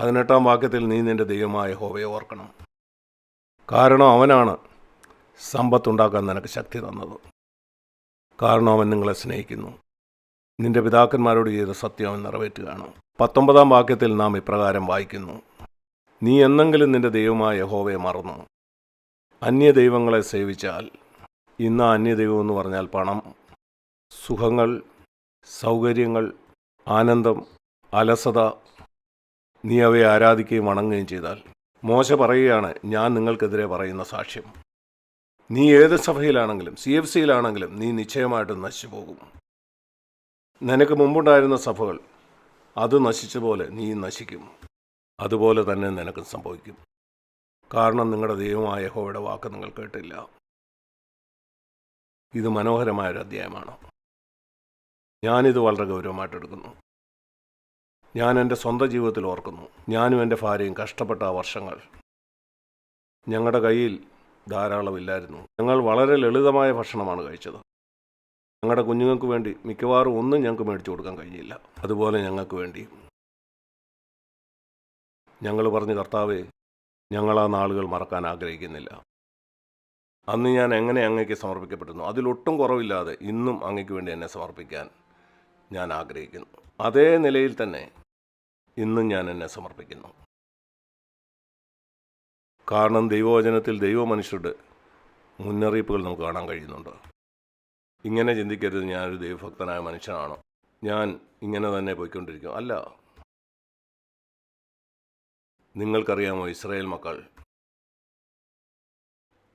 പതിനെട്ടാം വാക്യത്തിൽ നീ നിന്റെ ദൈവമായ ഹോവയെ ഓർക്കണം. കാരണം അവനാണ് സമ്പത്തുണ്ടാക്കാൻ നിനക്ക് ശക്തി തന്നത്. കാരണം അവൻ നിങ്ങളെ സ്നേഹിക്കുന്നു. നിന്റെ പിതാക്കന്മാരോട് ചെയ്ത സത്യം അവൻ നിറവേറ്റുകയാണ്. പത്തൊമ്പതാം വാക്യത്തിൽ നാം ഇപ്രകാരം വായിക്കുന്നു. നീ എന്നെങ്കിലും നിന്റെ ദൈവമായ ഹോവയെ മറന്നു. അന്യ ദൈവങ്ങളെ സേവിച്ചാൽ ഇന്ന് അന്യ ദൈവം എന്ന് പറഞ്ഞാൽ പണം സുഖങ്ങൾ സൗകര്യങ്ങൾ ആനന്ദം അലസത നീ അവയെ ആരാധിക്കുകയും വണങ്ങുകയും ചെയ്താൽ മോശ പറയുകയാണ് ഞാൻ നിങ്ങൾക്കെതിരെ പറയുന്ന സാക്ഷ്യം. നീ ഏത് സഭയിലാണെങ്കിലും സി എഫ് സിയിലാണെങ്കിലും നീ നിശ്ചയമായിട്ടും നശിച്ചു പോകും നിനക്ക് മുമ്പുണ്ടായിരുന്ന സഭകൾ അത് നശിച്ച പോലെ നീ നശിക്കും. അതുപോലെ തന്നെ നിനക്കും സംഭവിക്കും. കാരണം നിങ്ങളുടെ ദൈവമായ ഹോയുടെ വാക്ക് നിങ്ങൾ കേട്ടില്ല. ഇത് മനോഹരമായൊരു അധ്യായമാണ്. ഞാനിത് വളരെ ഗൗരവമായിട്ടെടുക്കുന്നു. ഞാൻ എന്റെ സ്വന്തം ജീവിതത്തിൽ ഓർക്കുന്നു. ഞാനും എന്റെ ഭാര്യയും കഷ്ടപ്പെട്ട ആ വർഷങ്ങൾ. ഞങ്ങളുടെ കയ്യിൽ ധാരാളമില്ലായിരുന്നു. ഞങ്ങൾ വളരെ ലളിതമായ ഭക്ഷണമാണ് കഴിച്ചത്. ഞങ്ങളുടെ കുഞ്ഞുങ്ങൾക്ക് വേണ്ടി മിക്കവാറും ഒന്നും ഞങ്ങൾക്ക് മേടിച്ചു കൊടുക്കാൻ കഴിഞ്ഞില്ല. അതുപോലെ ഞങ്ങൾക്ക് വേണ്ടി. ഞങ്ങൾ പറഞ്ഞു കർത്താവേ ഞങ്ങൾ ആ നാളുകൾ മറക്കാൻ ആഗ്രഹിക്കുന്നില്ല. അന്ന് ഞാൻ എങ്ങനെ അങ്ങേക്ക് സമർപ്പിക്കപ്പെടുന്നു അതിലൊട്ടും കുറവില്ലാതെ ഇന്നും അങ്ങേക്ക് വേണ്ടി എന്നെ സമർപ്പിക്കാൻ ഞാൻ ആഗ്രഹിക്കുന്നു. അതേ നിലയിൽ തന്നെ ഇന്നും ഞാൻ എന്നെ സമർപ്പിക്കുന്നു. കാരണം ദൈവവചനത്തിൽ ദൈവമനുഷ്യരുടെ മുന്നറിയിപ്പുകൾ നമുക്ക് കാണാൻ കഴിയുന്നുണ്ട്. ഇങ്ങനെ ചിന്തിക്കരുത് ഞാനൊരു ദൈവഭക്തനായ മനുഷ്യനാണോ? ഞാൻ ഇങ്ങനെ തന്നെ പോയിക്കൊണ്ടിരിക്കും. അല്ല. നിങ്ങൾക്കറിയാമോ ഇസ്രായേൽ മക്കൾ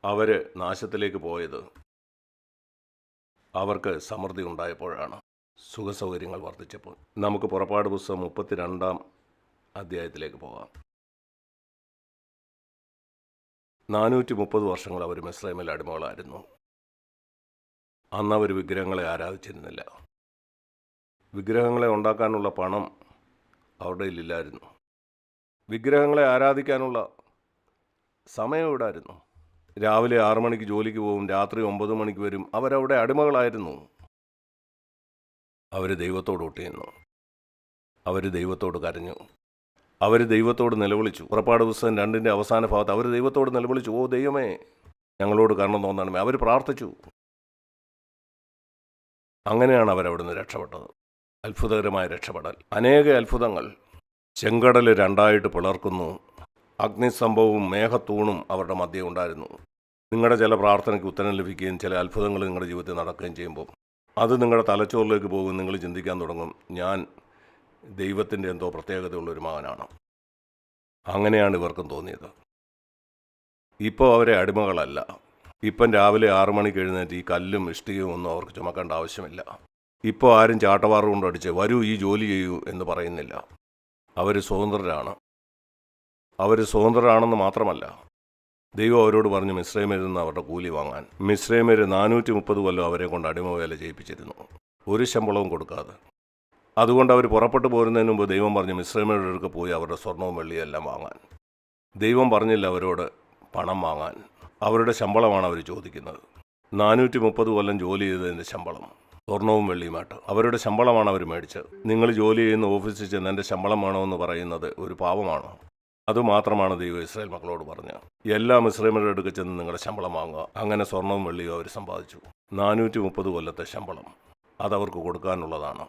അവർ നാശത്തിലേക്ക് പോയത് അവർക്ക് സമൃദ്ധി ഉണ്ടായപ്പോഴാണ്. സുഖസൗകര്യങ്ങൾ വർദ്ധിച്ചപ്പോൾ. നമുക്ക് പുറപ്പാട് പുസ്തകം മുപ്പത്തിരണ്ടാം അധ്യായത്തിലേക്ക് പോകാം. നാനൂറ്റി മുപ്പത് വർഷങ്ങൾ അവർ മിസ്രൈമിൽ അടിമകളായിരുന്നു. അന്ന് അവർ വിഗ്രഹങ്ങളെ ആരാധിച്ചിരുന്നില്ല. വിഗ്രഹങ്ങളെ ഉണ്ടാക്കാനുള്ള പണം അവരുടെ ഇല്ലായിരുന്നു വിഗ്രഹങ്ങളെ ആരാധിക്കാനുള്ള സമയം ഇവിടായിരുന്നു. രാവിലെ ആറു മണിക്ക് ജോലിക്ക് പോകും രാത്രി ഒമ്പത് മണിക്ക് വരും. അവരവിടെ അടിമകളായിരുന്നു. അവർ ദൈവത്തോട് ഒട്ടിയിരുന്നു അവർ ദൈവത്തോട് കരഞ്ഞു. അവർ ദൈവത്തോട് നിലവിളിച്ചു. പുറപ്പാട് പുസ്തകം രണ്ടിന്റെ അവസാന ഭാഗത്ത് അവർ ദൈവത്തോട് നിലവിളിച്ചു. ഓ ദൈവമേ ഞങ്ങളോട് കാരണം തോന്നണമേ. അവർ പ്രാർത്ഥിച്ചു. അങ്ങനെയാണ് അവരവിടുന്ന് രക്ഷപ്പെട്ടത്. അത്ഭുതകരമായ രക്ഷപ്പെടൽ. അനേക അത്ഭുതങ്ങൾ ചെങ്കടൽ രണ്ടായിട്ട് പിളർക്കുന്നു. അഗ്നിസംഭവവും മേഘത്തൂണും അവരുടെ മധ്യേ ഉണ്ടായിരുന്നു. നിങ്ങളുടെ ചില പ്രാർത്ഥനയ്ക്ക് ഉത്തരം ലഭിക്കുകയും ചില അത്ഭുതങ്ങൾ നിങ്ങളുടെ ജീവിതത്തിൽ നടക്കുകയും ചെയ്യുമ്പോൾ അത് നിങ്ങളുടെ തലച്ചോറിലേക്ക് പോകും. നിങ്ങൾ ചിന്തിക്കാൻ തുടങ്ങും ഞാൻ ദൈവത്തിന്റെ എന്തോ പ്രത്യേകതയുള്ളൊരു മകനാണ്. അങ്ങനെയാണ് ഇവർക്കും തോന്നിയത്. ഇപ്പോൾ അവരെ അടിമകളല്ല. ഇപ്പം രാവിലെ ആറു മണിക്ക് എഴുന്നേറ്റ് ഈ കല്ലും ഇഷ്ടികയും ഒന്നും അവർക്ക് ചുമക്കേണ്ട ആവശ്യമില്ല. ഇപ്പോൾ ആരും ചാട്ടവാറ് കൊണ്ടടിച്ച് വരൂ ഈ ജോലി ചെയ്യൂ എന്ന് പറയുന്നില്ല. അവർ സ്വതന്ത്രരാണ്. അവർ സ്വതന്ത്രരാണെന്ന് മാത്രമല്ല ദൈവം അവരോട് പറഞ്ഞു മിശ്രൈമരിൽ നിന്ന് അവരുടെ കൂലി വാങ്ങാൻ. മിശ്രൈമർ നാനൂറ്റി മുപ്പത് കൊല്ലം അവരെ കൊണ്ട് അടിമ വേല ചെയ്യിപ്പിച്ചിരുന്നു. ഒരു ശമ്പളവും കൊടുക്കാതെ. അതുകൊണ്ട് അവർ പുറപ്പെട്ടു പോരുന്നതിന് മുമ്പ് ദൈവം പറഞ്ഞു മിശ്രമയുടെ അടുക്ക പോയി അവരുടെ സ്വർണവും വെള്ളിയും എല്ലാം വാങ്ങാൻ. ദൈവം പറഞ്ഞില്ല അവരോട് പണം വാങ്ങാൻ. അവരുടെ ശമ്പളമാണ് അവർ ചോദിക്കുന്നത്. നാനൂറ്റി മുപ്പത് കൊല്ലം ജോലി ചെയ്തതിന്റെ ശമ്പളം സ്വർണവും വെള്ളിയുമായിട്ട്. അവരുടെ ശമ്പളമാണ് അവർ മേടിച്ചത്. നിങ്ങൾ ജോലി ചെയ്യുന്ന ഓഫീസിൽ ചെന്ന് എന്റെ ശമ്പളമാണോ എന്ന് പറയുന്നത് ഒരു പാവമാണോ അതുമാത്രമാണ് ദൈവം ഇസ്രായേൽ മക്കളോട് പറഞ്ഞത്. എല്ലാ മിശ്രമരുടെ അടുക്ക ചെന്ന് നിങ്ങളുടെ ശമ്പളം വാങ്ങുക. അങ്ങനെ സ്വർണവും വെള്ളിയും അവർ സമ്പാദിച്ചു. നാനൂറ്റി മുപ്പത് കൊല്ലത്തെ ശമ്പളം അതവർക്ക് കൊടുക്കാനുള്ളതാണ്.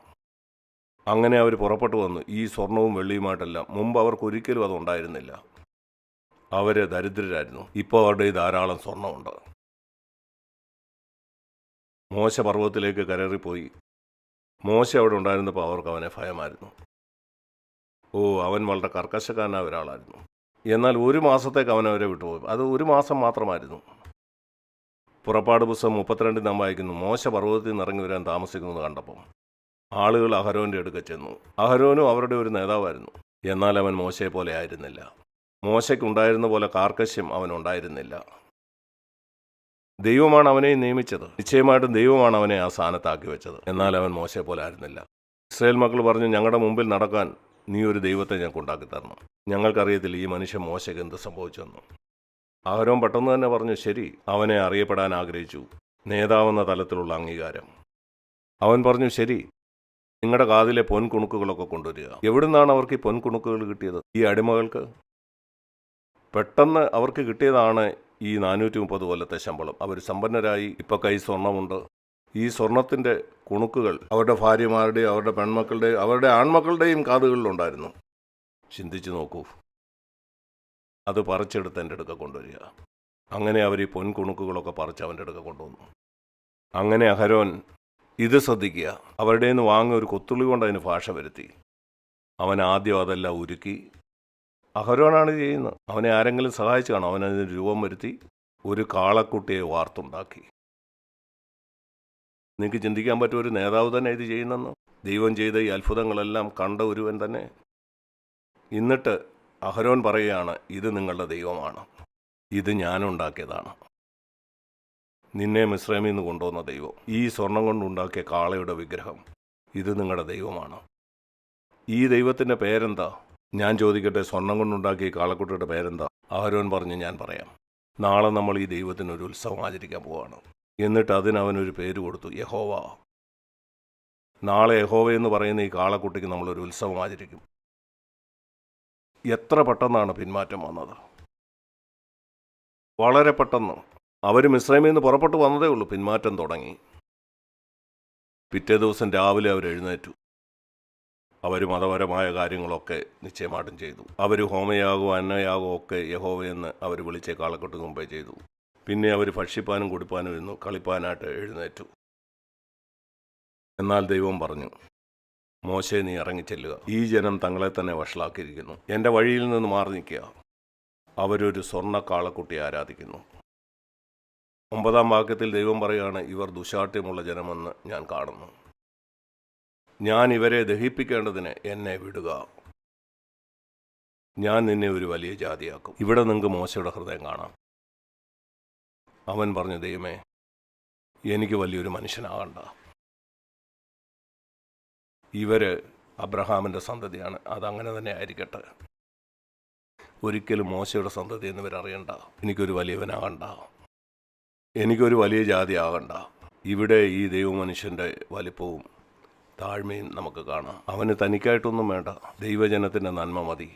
അങ്ങനെ അവർ പുറപ്പെട്ടു വന്നു. ഈ സ്വർണവും വെള്ളിയുമായിട്ടല്ല. മുമ്പ് അവർക്കൊരിക്കലും അതുണ്ടായിരുന്നില്ല. അത് അവർ ദരിദ്രരായിരുന്നു. ഇപ്പോൾ അവരുടെ ധാരാളം സ്വർണമുണ്ട്. മോശ പർവതത്തിലേക്ക് കരറിപ്പോയി. മോശ അവിടെ ഉണ്ടായിരുന്നപ്പോൾ അവർക്ക് അവനെ ഭയമായിരുന്നു. ഓ അവൻ വളരെ കർക്കശക്കാരനായ ഒരാളായിരുന്നു. എന്നാൽ ഒരു മാസത്തേക്ക് അവൻ അവരെ വിട്ടുപോയി. അത് ഒരു മാസം മാത്രമായിരുന്നു. പുറപ്പാട് പുസ്തകം മുപ്പത്തിരണ്ടിൽ നാം വായിക്കുന്നു. മോശ പർവതത്തിൽ നിന്ന് ഇറങ്ങി വരാൻ താമസിക്കുന്നത് കണ്ടപ്പോൾ ആളുകൾ അഹരോന്റെ അടുക്ക ചെന്നു. അഹരോനും അവരുടെ ഒരു നേതാവായിരുന്നു. എന്നാൽ അവൻ മോശയെ പോലെ ആയിരുന്നില്ല. മോശയ്ക്കുണ്ടായിരുന്ന പോലെ കാർക്കശ്യം അവനുണ്ടായിരുന്നില്ല ദൈവമാണ് അവനെ നിയമിച്ചത്. നിശ്ചയമായിട്ടും ദൈവമാണ് അവനെ ആ സ്ഥാനത്താക്കി വെച്ചത്. എന്നാൽ അവൻ മോശയെ പോലെ ആയിരുന്നില്ല. ഇസ്രയേൽ മക്കൾ പറഞ്ഞു ഞങ്ങളുടെ മുമ്പിൽ നടക്കാൻ നീ ഒരു ദൈവത്തെ ഞങ്ങൾക്ക് ഉണ്ടാക്കി തരണം. ഞങ്ങൾക്കറിയത്തില്ല ഈ മനുഷ്യൻ മോശയ്ക്ക് എന്ത് സംഭവിച്ചെന്ന്. അഹരോൻ പെട്ടെന്ന് തന്നെ പറഞ്ഞു ശരി അവനെ അറിയപ്പെടാൻ ആഗ്രഹിച്ചു. നേതാവെന്ന തലത്തിലുള്ള അംഗീകാരം. അവൻ പറഞ്ഞു ശരി നിങ്ങളുടെ കാതിലെ പൊൻകുണുക്കുകളൊക്കെ കൊണ്ടുവരിക. എവിടുന്നാണ് അവർക്ക് ഈ പൊൻകുണുക്കുകൾ കിട്ടിയത്? ഈ അടിമകൾക്ക്? പെട്ടെന്ന് അവർക്ക് കിട്ടിയതാണ് ഈ നാനൂറ്റി മുപ്പത് കൊല്ലത്തെ ശമ്പളം. അവർ സമ്പന്നരായി. ഇപ്പോൾ കൈ സ്വർണമുണ്ട്. ഈ സ്വർണത്തിന്റെ കുണുക്കുകൾ അവരുടെ ഭാര്യമാരുടെയും അവരുടെ പെൺമക്കളുടെയും അവരുടെ ആൺമക്കളുടെയും കാതുകളിലുണ്ടായിരുന്നു. ചിന്തിച്ചു നോക്കൂ. അത് പറിച്ചെടുത്ത് എന്റെ അടുക്ക കൊണ്ടുവരിക. അങ്ങനെ അവർ ഈ പൊൻകുണുക്കുകളൊക്കെ പറിച്ച് അവന്റെ അടുക്ക കൊണ്ടുവന്നു. അങ്ങനെ അഹരോൻ ഇത് ശ്രദ്ധിക്കുക. അവരുടെ നിന്ന് വാങ്ങിയ ഒരു കൊത്തുള്ളി കൊണ്ട് അതിന് ഭാഷ വരുത്തി. അവൻ ആദ്യം അതെല്ലാം ഉരുക്കി. അഹരോനാണ് ചെയ്യുന്നത്. അവനെ ആരെങ്കിലും സഹായിച്ചു കാണും. അവനതിന് രൂപം വരുത്തി ഒരു കാളക്കുട്ടിയെ വാർത്തുണ്ടാക്കി. നിങ്ങൾക്ക് ചിന്തിക്കാൻ പറ്റും ഒരു നേതാവ് തന്നെ ഇത് ചെയ്യുന്നെന്ന്. ദൈവം ചെയ്ത ഈ അത്ഭുതങ്ങളെല്ലാം കണ്ട ഒരുവൻ തന്നെ. എന്നിട്ട് അഹരോൻ പറയുകയാണ് ഇത് നിങ്ങളുടെ ദൈവമാണ്. ഇത് ഞാനുണ്ടാക്കിയതാണ് നിന്നെ മിശ്രമിൽ നിന്ന് കൊണ്ടുവന്ന ദൈവം. ഈ സ്വർണം കൊണ്ടുണ്ടാക്കിയ കാളയുടെ വിഗ്രഹം. ഇത് നിങ്ങളുടെ ദൈവമാണ്. ഈ ദൈവത്തിന്റെ പേരെന്താ? ഞാൻ ചോദിക്കട്ടെ സ്വർണം കൊണ്ടുണ്ടാക്കിയ കാളക്കുട്ടിയുടെ പേരെന്താ? ആരോൻ പറഞ്ഞ് ഞാൻ പറയാം. നാളെ നമ്മൾ ഈ ദൈവത്തിന് ഒരു ഉത്സവം ആചരിക്കാൻ പോവാണ്. എന്നിട്ട് അതിനവനൊരു പേര് കൊടുത്തു യഹോവ. നാളെ യഹോവ എന്ന് പറയുന്ന ഈ കാളക്കുട്ടിക്ക് നമ്മളൊരു ഉത്സവം ആചരിക്കും. എത്ര പെട്ടെന്നാണ് പിന്മാറ്റം വന്നത്? വളരെ പെട്ടെന്ന്. അവർ മിശ്രമിൽ നിന്ന് പുറപ്പെട്ടു വന്നതേ ഉള്ളൂ. പിന്മാറ്റം തുടങ്ങി. പിറ്റേ ദിവസം രാവിലെ അവർ എഴുന്നേറ്റു. അവർ മതപരമായ കാര്യങ്ങളൊക്കെ നിശ്ചയമായിട്ടും ചെയ്തു. അവർ ഹോമയാകോ അന്നയാകോ ഒക്കെ യഹോവയെന്ന് അവർ വിളിച്ച കാളക്കെട്ട് മുമ്പേ ചെയ്തു. പിന്നെ അവർ ഭക്ഷിപ്പാനും കുടിപ്പാനും ഇരുന്നു. കളിപ്പാനായിട്ട് എഴുന്നേറ്റു. എന്നാൽ ദൈവം പറഞ്ഞു മോശെ നീ ഇറങ്ങിച്ചെല്ലുക ഈ ജനം തങ്ങളെ തന്നെ വഷളാക്കിയിരിക്കുന്നു. എന്റെ വഴിയിൽ നിന്ന് മാറി നിൽക്കുക. അവരൊരു സ്വർണ കാളക്കുട്ടിയെ ആരാധിക്കുന്നു. ഒമ്പതാം വാക്യത്തിൽ ദൈവം പറയുകയാണ് ഇവർ ദുശാഠ്യമുള്ള ജനമെന്ന് ഞാൻ കാണുന്നു. ഞാൻ ഇവരെ ദഹിപ്പിക്കേണ്ടതിന് എന്നെ വിടുക. ഞാൻ നിന്നെ ഒരു വലിയ ജാതിയാക്കും. ഇവിടെ നിങ്ങൾക്ക് മോശയുടെ ഹൃദയം കാണാം. അവൻ പറഞ്ഞു ദൈവമേ എനിക്ക് വലിയൊരു മനുഷ്യനാകണ്ട. ഇവർ അബ്രഹാമിന്റെ സന്തതിയാണ്. അതങ്ങനെ തന്നെ ആയിരിക്കട്ടെ. ഒരിക്കലും മോശയുടെ സന്തതി എന്നിവരറിയണ്ട. എനിക്കൊരു വലിയവനാകണ്ട. എനിക്കൊരു വലിയ ജാതി ആകണ്ട ഇവിടെ ഈ ദൈവമനുഷ്യന്റെ വലിപ്പവും താഴ്മയും നമുക്ക് കാണാം. അവന് തനിക്കായിട്ടൊന്നും വേണ്ട. ദൈവജനത്തിന്റെ നന്മ മതി.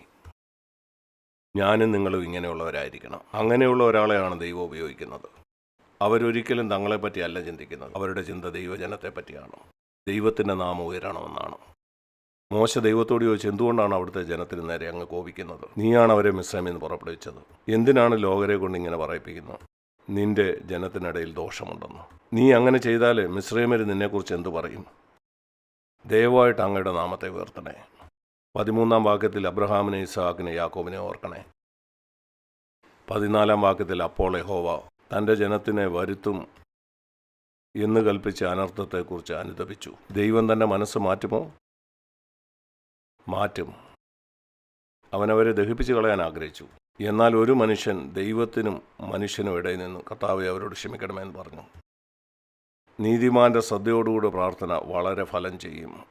ഞാനും നിങ്ങളും ഇങ്ങനെയുള്ളവരായിരിക്കണം. അങ്ങനെയുള്ള ഒരാളെയാണ് ദൈവം ഉപയോഗിക്കുന്നത്. അവരൊരിക്കലും തങ്ങളെപ്പറ്റി അല്ല ചിന്തിക്കുന്നത്. അവരുടെ ചിന്ത ദൈവജനത്തെ പറ്റിയാണ്. ദൈവത്തിന്റെ നാമം ഉയരണമെന്നാണ്. മോശ ദൈവത്തോട് ചോദിച്ചു എന്തുകൊണ്ടാണ് അവിടുത്തെ ജനത്തിന് നേരെ അങ്ങ് കോപിക്കുന്നത്? നീയാണ് അവരെ നിന്ന് പുറപ്പെടുവിച്ചത്. എന്തിനാണ് ലോകരെ കൊണ്ട് ഇങ്ങനെ പറയിപ്പിക്കുന്നത്? നിന്റെ ജനത്തിനിടയിൽ ദോഷമുണ്ടെന്ന്. നീ അങ്ങനെ ചെയ്താൽ മിശ്രീമർ നിന്നെക്കുറിച്ച് എന്തു പറയും? ദയവായിട്ട് അങ്ങയുടെ നാമത്തെ ഉയർത്തണേ. പതിമൂന്നാം വാക്യത്തിൽ അബ്രഹാമിനെ ഇസാഖിനെ യാക്കോബിനെ ഓർക്കണേ. പതിനാലാം വാക്യത്തിൽ അപ്പോൾ യഹോവ തന്റെ ജനത്തിനെ വരുത്തും എന്ന് കൽപ്പിച്ച അനർത്ഥത്തെക്കുറിച്ച് അനുദപിച്ചു ദൈവം തന്റെ മനസ്സ് മാറ്റുമോ? മാറ്റും. അവനവരെ ദഹിപ്പിച്ചു കളയാൻ ആഗ്രഹിച്ചു. എന്നാൽ ഒരു മനുഷ്യൻ ദൈവത്തിനും മനുഷ്യനും ഇടയിൽ നിന്ന് കർത്താവെ അവരോട് ക്ഷമിക്കണമെന്ന് പറഞ്ഞു. നീതിമാന്റെ ശ്രദ്ധയോടുകൂടി പ്രാർത്ഥന വളരെ ഫലം ചെയ്യും.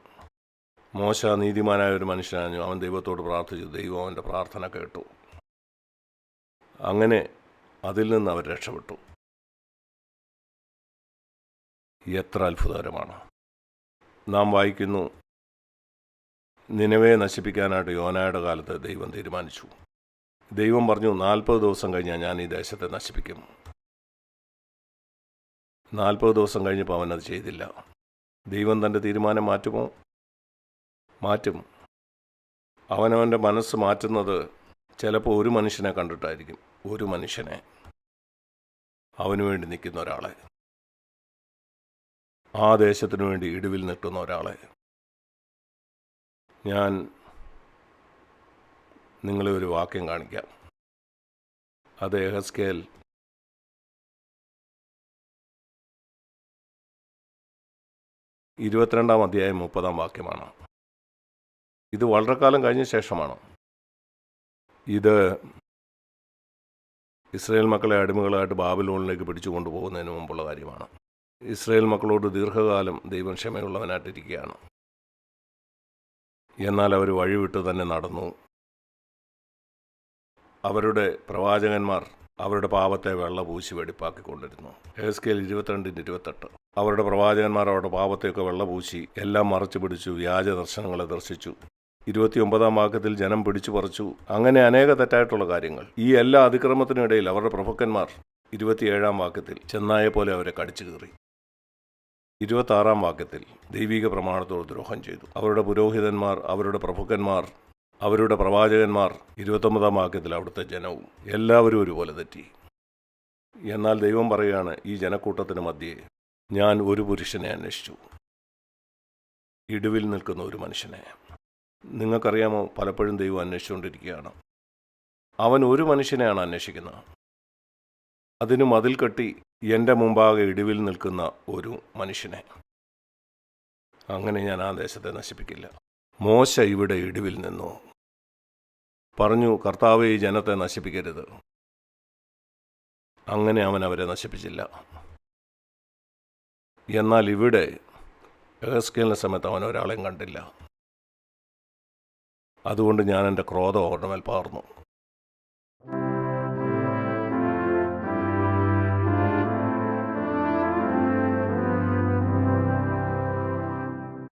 മോശ നീതിമാനായ ഒരു മനുഷ്യനായിരുന്നു അവൻ ദൈവത്തോട് പ്രാർത്ഥിച്ചു. ദൈവം അവന്റെ പ്രാർത്ഥന കേട്ടു. അങ്ങനെ അതിൽ നിന്ന് അവർ രക്ഷപ്പെട്ടു. എത്ര അത്ഭുതകരമാണ്. നാം വായിക്കുന്നു നിലവെ നശിപ്പിക്കാനായിട്ട് യോനായുടെ കാലത്ത് ദൈവം തീരുമാനിച്ചു. ദൈവം പറഞ്ഞു നാൽപ്പത് ദിവസം കഴിഞ്ഞാൽ ഞാൻ ഈ ദേശത്തെ നശിപ്പിക്കും. നാൽപ്പത് ദിവസം കഴിഞ്ഞപ്പോൾ അവൻ അത് ചെയ്തില്ല. ദൈവം തന്റെ തീരുമാനം മാറ്റുമോ? മാറ്റും. അവനവന്റെ മനസ്സ് മാറ്റുന്നത് ചിലപ്പോൾ ഒരു മനുഷ്യനെ കണ്ടിട്ടായിരിക്കും. ഒരു മനുഷ്യനെ. അവനു വേണ്ടി നിൽക്കുന്ന ഒരാളെ. ആ ദേശത്തിനു വേണ്ടി ഇടിവിൽ നിൽക്കുന്ന ഒരാളെ. ഞാൻ നിങ്ങളെ ഒരു വാക്യം കാണിക്കാം. അത് എഹസ്കേൽ ഇരുപത്തിരണ്ടാം അധ്യായം മുപ്പതാം വാക്യമാണ്. ഇത് വളരെ കാലം കഴിഞ്ഞ ശേഷമാണ്. ഇത് ഇസ്രയേൽ മക്കളെ അടിമകളായിട്ട് ബാബിലോണിലേക്ക് പിടിച്ചു കൊണ്ടുപോകുന്നതിന് മുമ്പുള്ള കാര്യമാണ്. ഇസ്രയേൽ മക്കളോട് ദീർഘകാലം ദൈവം ക്ഷമയുള്ളവനായിട്ടിരിക്കുകയാണ്. എന്നാൽ അവർ വഴിവിട്ട് തന്നെ നടന്നു. അവരുടെ പ്രവാചകന്മാർ അവരുടെ പാപത്തെ വെള്ള പൂശി വെടിപ്പാക്കിക്കൊണ്ടിരുന്നു. ഹേസ്കേൽ ഇരുപത്തിരണ്ടിന്റെ ഇരുപത്തെട്ട്. അവരുടെ പ്രവാചകന്മാർ അവരുടെ പാപത്തെയൊക്കെ വെള്ള പൂശി എല്ലാം മറച്ചു പിടിച്ചു വ്യാജ ദർശനങ്ങളെ ദർശിച്ചു. ഇരുപത്തിയൊമ്പതാം വാക്യത്തിൽ ജനം പിടിച്ചു പറിച്ചു. അങ്ങനെ അനേക തെറ്റായിട്ടുള്ള കാര്യങ്ങൾ. ഈ എല്ലാ അതിക്രമത്തിനിടയിൽ അവരുടെ പ്രഭുക്കന്മാർ ഇരുപത്തിയേഴാം വാക്യത്തിൽ ചെന്നായെ പോലെ അവരെ കടിച്ചു കീറി. ഇരുപത്താറാം വാക്യത്തിൽ ദൈവിക പ്രമാണത്തോട് ദ്രോഹം ചെയ്തു. അവരുടെ പുരോഹിതന്മാർ അവരുടെ പ്രഭുക്കന്മാർ അവരുടെ പ്രവാചകന്മാർ ഇരുപത്തൊമ്പതാം വാക്യത്തിൽ അവിടുത്തെ ജനവും എല്ലാവരും ഒരുപോലെ തെറ്റി. എന്നാൽ ദൈവം പറയുകയാണ് ഈ ജനക്കൂട്ടത്തിന് മധ്യേ ഞാൻ ഒരു പുരുഷനെ അന്വേഷിച്ചു. ഇടിവിൽ നിൽക്കുന്ന ഒരു മനുഷ്യനെ. നിങ്ങൾക്കറിയാമോ പലപ്പോഴും ദൈവം അന്വേഷിച്ചുകൊണ്ടിരിക്കുകയാണ്. അവൻ ഒരു മനുഷ്യനെയാണ് അന്വേഷിക്കുന്നത്. അതിനു മതിൽ കെട്ടി എന്റെ മുമ്പാകെ ഇടിവിൽ നിൽക്കുന്ന ഒരു മനുഷ്യനെ. അങ്ങനെ ഞാൻ ആ ദേശത്തെ നശിപ്പിക്കില്ല. മോശ ഇവിടെ ഇടിവിൽ നിന്നു. പറഞ്ഞു കർത്താവ് ഈ ജനത്തെ നശിപ്പിക്കരുത്. അങ്ങനെ അവൻ അവരെ നശിപ്പിച്ചില്ല. എന്നാൽ ഇവിടെ എഹസ്കേലിന് സമയത്ത് അവൻ ഒരാളെയും കണ്ടില്ല. അതുകൊണ്ട് ഞാൻ എന്റെ ക്രോധം അവരുടെ പകർന്നു.